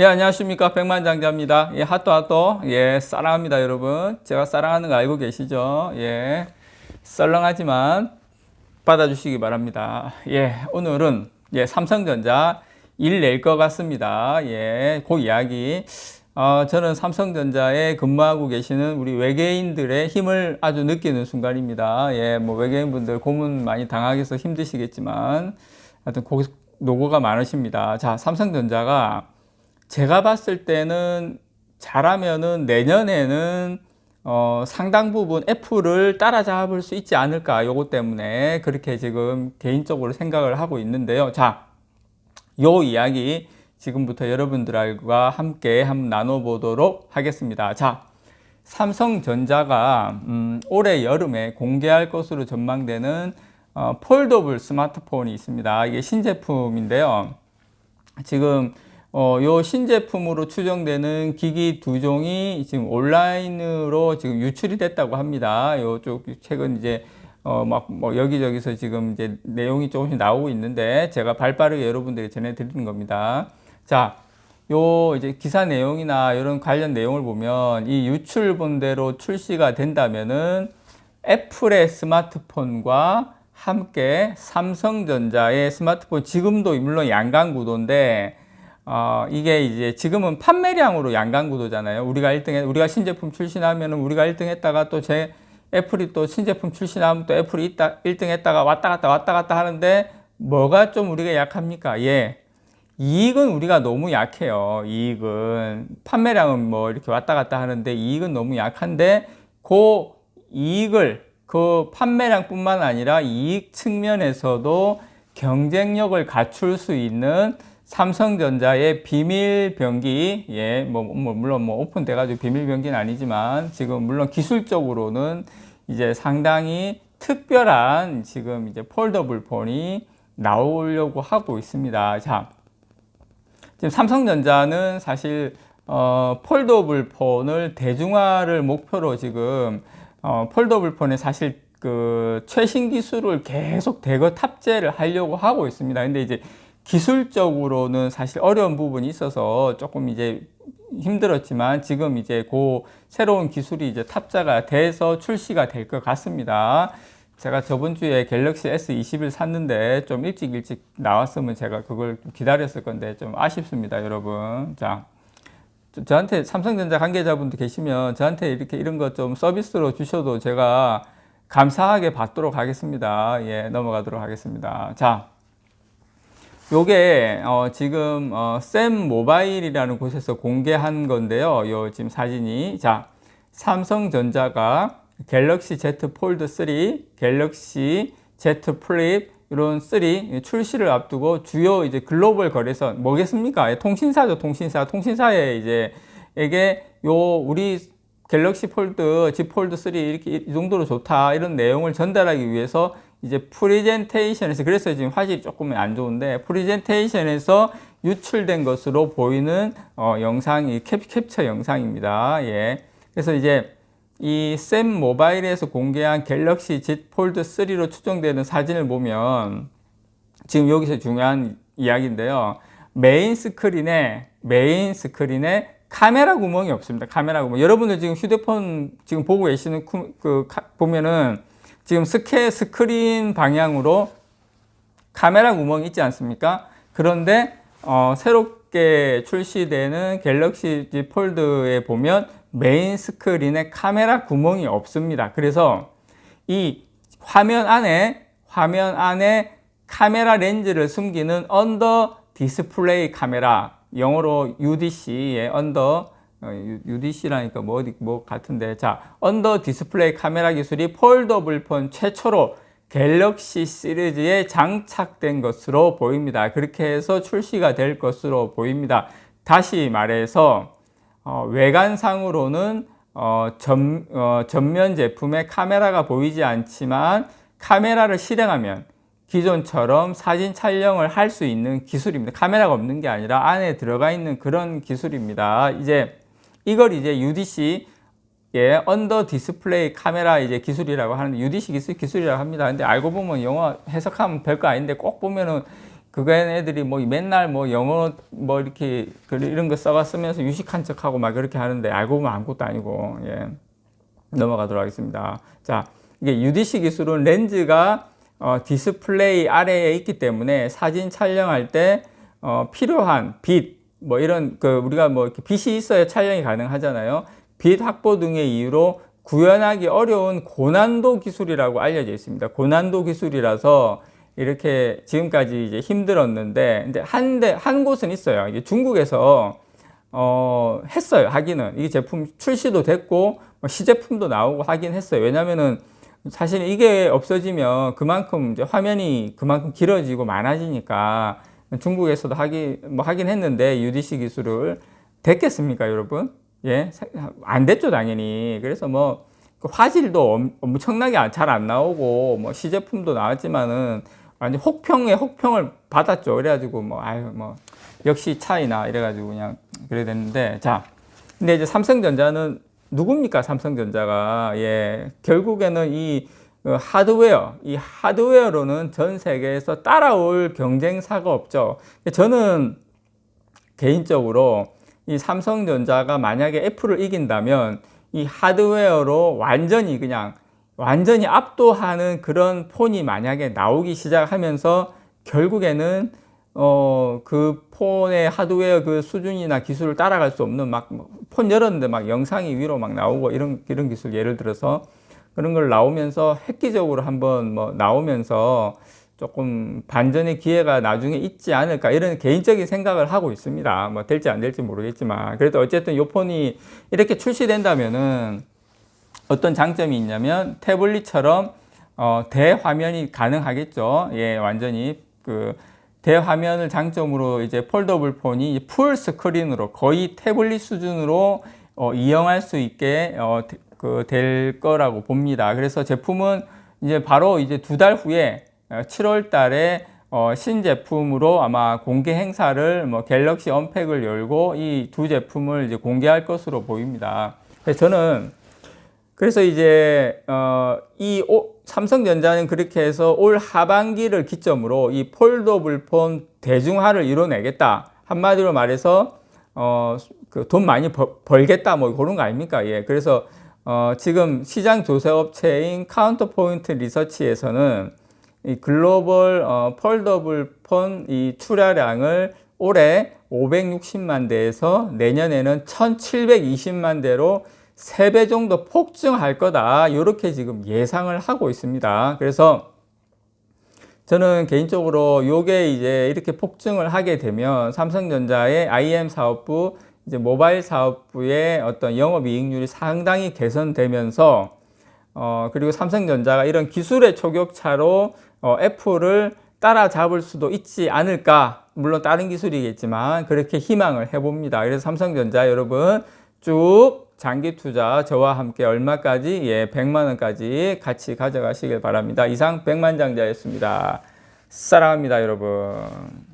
예, 안녕하십니까. 백만장자입니다. 예, 핫도 핫도. 예, 사랑합니다, 여러분. 제가 사랑하는 거 알고 계시죠? 예, 썰렁하지만 받아주시기 바랍니다. 예, 오늘은 예, 삼성전자 일 낼 것 같습니다. 예, 그 이야기. 어, 저는 삼성전자에 근무하고 계시는 우리 외계인들의 힘을 아주 느끼는 순간입니다. 예, 뭐 외계인분들 고문 많이 당하셔서 힘드시겠지만 하여튼 고, 노고가 많으십니다. 자, 삼성전자가 제가 봤을 때는 잘하면은 내년에는 어, 상당 부분 애플을 따라잡을 수 있지 않을까 요거 때문에 그렇게 지금 개인적으로 생각을 하고 있는데요. 자, 요 이야기 지금부터 여러분들과 함께 한번 나눠보도록 하겠습니다. 자, 삼성전자가 음, 올해 여름에 공개할 것으로 전망되는 어, 폴더블 스마트폰이 있습니다. 이게 신제품인데요. 지금 어, 요 신제품으로 추정되는 기기 두 종이 지금 온라인으로 지금 유출이 됐다고 합니다. 요쪽 최근 이제 어, 막, 뭐, 여기저기서 지금 이제 내용이 조금씩 나오고 있는데, 제가 발 빠르게 여러분들이 전해드리는 겁니다. 자, 요 이제 기사 내용이나 이런 관련 내용을 보면 이 유출본대로 출시가 된다면은 애플의 스마트폰과 함께 삼성전자의 스마트폰 지금도 물론 양강 구도인데 어, 이게 이제 지금은 판매량으로 양강 구도잖아요. 우리가 1등 우리가 신제품 출시하면은 우리가 1등 했다가 또 제 애플이 또 신제품 출시하면 또 애플이 있다 1등 했다가 왔다 갔다 왔다 갔다 하는데 뭐가 좀 우리가 약합니까? 예. 이익은 우리가 너무 약해요. 이익은 판매량은 뭐 이렇게 왔다 갔다 하는데 이익은 너무 약한데 그 이익을 그 판매량뿐만 아니라 이익 측면에서도 경쟁력을 갖출 수 있는 삼성전자의 비밀 병기, 예, 뭐, 뭐 물론 뭐 오픈돼가지고 비밀 병기는 아니지만 지금 물론 기술적으로는 이제 상당히 특별한 지금 이제 폴더블 폰이 나오려고 하고 있습니다. 자, 지금 삼성전자는 사실 어, 폴더블 폰을 대중화를 목표로 지금 어, 폴더블 폰에 사실 그 최신 기술을 계속 대거 탑재를 하려고 하고 있습니다. 근데 이제 기술적으로는 사실 어려운 부분이 있어서 조금 이제 힘들었지만 지금 이제 그 새로운 기술이 이제 탑재가 돼서 출시가 될 것 같습니다. 제가 저번 주에 갤럭시 S21 샀는데 좀 일찍 일찍 나왔으면 제가 그걸 기다렸을 건데 좀 아쉽습니다, 여러분. 자, 저한테 삼성전자 관계자분도 계시면 저한테 이렇게 이런 거좀 서비스로 주셔도 제가 감사하게 받도록 하겠습니다. 예, 넘어가도록 하겠습니다. 자, 요게 어, 지금 어, 샘 모바일이라는 곳에서 공개한 건데요. 요 지금 사진이 자 삼성전자가 갤럭시 Z 폴드 3, 갤럭시 Z 플립 이런 3 출시를 앞두고 주요 이제 글로벌 거래소 뭐겠습니까? 예, 통신사죠, 통신사. 통신사에 이제 이게 요 우리 갤럭시 폴드, Z 폴드 3 이렇게 이 정도로 좋다 이런 내용을 전달하기 위해서 이제 프리젠테이션에서 그래서 지금 화질이 조금 안 좋은데 프리젠테이션에서 유출된 것으로 보이는 어, 영상이 캡, 캡처 영상입니다. 예. 그래서 이제 이 샘 모바일에서 공개한 갤럭시 Z 폴드 3로 추정되는 사진을 보면 지금 여기서 중요한 이야기인데요. 메인 스크린에 메인 스크린에 카메라 구멍이 없습니다. 카메라 구멍. 여러분들 지금 휴대폰 지금 보고 계시는 그 보면은 지금 스케 스크린 방향으로 카메라 구멍이 있지 않습니까? 그런데 어, 새롭게 출시되는 갤럭시 Z 폴드에 보면 메인 스크린에 카메라 구멍이 없습니다. 그래서 이 화면 안에 화면 안에 카메라 렌즈를 숨기는 언더 디스플레이 카메라 영어로 UDC의 언더 UDC라니까 뭐 어디 뭐 같은데 자 언더 디스플레이 카메라 기술이 폴더블 폰 최초로 갤럭시 시리즈에 장착된 것으로 보입니다. 그렇게 해서 출시가 될 것으로 보입니다. 다시 말해서 어, 외관상으로는 어, 전, 어, 전면 제품에 카메라가 보이지 않지만 카메라를 실행하면 기존처럼 사진 촬영을 할 수 있는 기술입니다. 카메라가 없는 게 아니라 안에 들어가 있는 그런 기술입니다. 이제 이걸 이제 UDC 예, 언더 디스플레이 카메라 이제 기술이라고 하는데 UDC 기술 기술이라고 합니다. 근데 알고 보면 영어 해석하면 별거 아닌데 꼭 보면은 그거 애들이 뭐 맨날 뭐 영어 뭐 이렇게 글 이런 거 써가 쓰면서 유식한 척하고 막 그렇게 하는데 알고 보면 아무것도 아니고 예. 넘어가도록 하겠습니다. 자, 이게 UDC 기술은 렌즈가 어, 디스플레이 아래에 있기 때문에 사진 촬영할 때 어, 필요한 빛, 뭐 이런 그 우리가 뭐 이렇게 빛이 있어야 촬영이 가능하잖아요. 빛 확보 등의 이유로 구현하기 어려운 고난도 기술이라고 알려져 있습니다. 고난도 기술이라서 이렇게 지금까지 이제 힘들었는데 이제 한데 한 곳은 있어요. 이게 중국에서 어 했어요. 하기는 이 제품 출시도 됐고 뭐 시제품도 나오고 하긴 했어요. 왜냐면은 사실 이게 없어지면 그만큼 이제 화면이 그만큼 길어지고 많아지니까 중국에서도 하기 뭐 하긴 했는데 UDC 기술을 됐겠습니까, 여러분? 예, 안 됐죠, 당연히. 그래서 뭐그 화질도 엄- 엄청나게 잘 안 나오고 뭐 시제품도 나왔지만은 완전 혹평에 혹평을 받았죠. 그래가지고 뭐 아유 뭐 역시 차이나 이래가지고 그냥 그래 됐는데 자, 근데 이제 삼성전자는 누굽니까? 삼성전자가 예 결국에는 이 어, 하드웨어, 이 하드웨어로는 전 세계에서 따라올 경쟁사가 없죠. 저는 개인적으로 이 삼성전자가 만약에 애플을 이긴다면 이 하드웨어로 완전히 그냥 완전히 압도하는 그런 폰이 만약에 나오기 시작하면서 결국에는 어 그 폰의 하드웨어 그 수준이나 기술을 따라갈 수 없는 막 폰 열었는데 막 영상이 위로 막 나오고 이런 이런 기술 예를 들어서 그런 걸 나오면서 획기적으로 한번 뭐 나오면서 조금 반전의 기회가 나중에 있지 않을까 이런 개인적인 생각을 하고 있습니다. 뭐 될지 안 될지 모르겠지만 그래도 어쨌든 요 폰이 이렇게 출시된다면은 어떤 장점이 있냐면 태블릿처럼 어, 대화면이 가능하겠죠. 예, 완전히 그 대화면을 장점으로 이제 폴더블 폰이 풀 스크린으로 거의 태블릿 수준으로 어, 이용할 수 있게 어, 그 될 거라고 봅니다. 그래서 제품은 이제 바로 이제 두 달 후에 7월 달에 어, 신제품으로 아마 공개 행사를 뭐 갤럭시 언팩을 열고 이 두 제품을 이제 공개할 것으로 보입니다. 그래서 저는 그래서 이제 어, 이 오, 삼성전자는 그렇게 해서 올 하반기를 기점으로 이 폴더블 폰 대중화를 이뤄내겠다. 한마디로 말해서 어, 그 돈 많이 벌, 벌겠다 뭐 그런 거 아닙니까? 예. 그래서 어, 지금 시장 조사 업체인 카운터 포인트 리서치에서는 이 글로벌 어, 폴더블 폰 이 출하량을 올해 560만 대에서 내년에는 1720만 대로 3배 정도 폭증할 거다. 이렇게 지금 예상을 하고 있습니다. 그래서 저는 개인적으로 요게 이제 이렇게 폭증을 하게 되면 삼성전자의 IM 사업부 이제 모바일 사업부의 어떤 영업 이익률이 상당히 개선되면서 어 그리고 삼성전자가 이런 기술의 초격차로 어 애플을 따라잡을 수도 있지 않을까 물론 다른 기술이겠지만 그렇게 희망을 해봅니다. 그래서 삼성전자 여러분 쭉 장기 투자 저와 함께 얼마까지 예 100만 원까지 같이 가져가시길 바랍니다. 이상 백만장자였습니다. 사랑합니다, 여러분.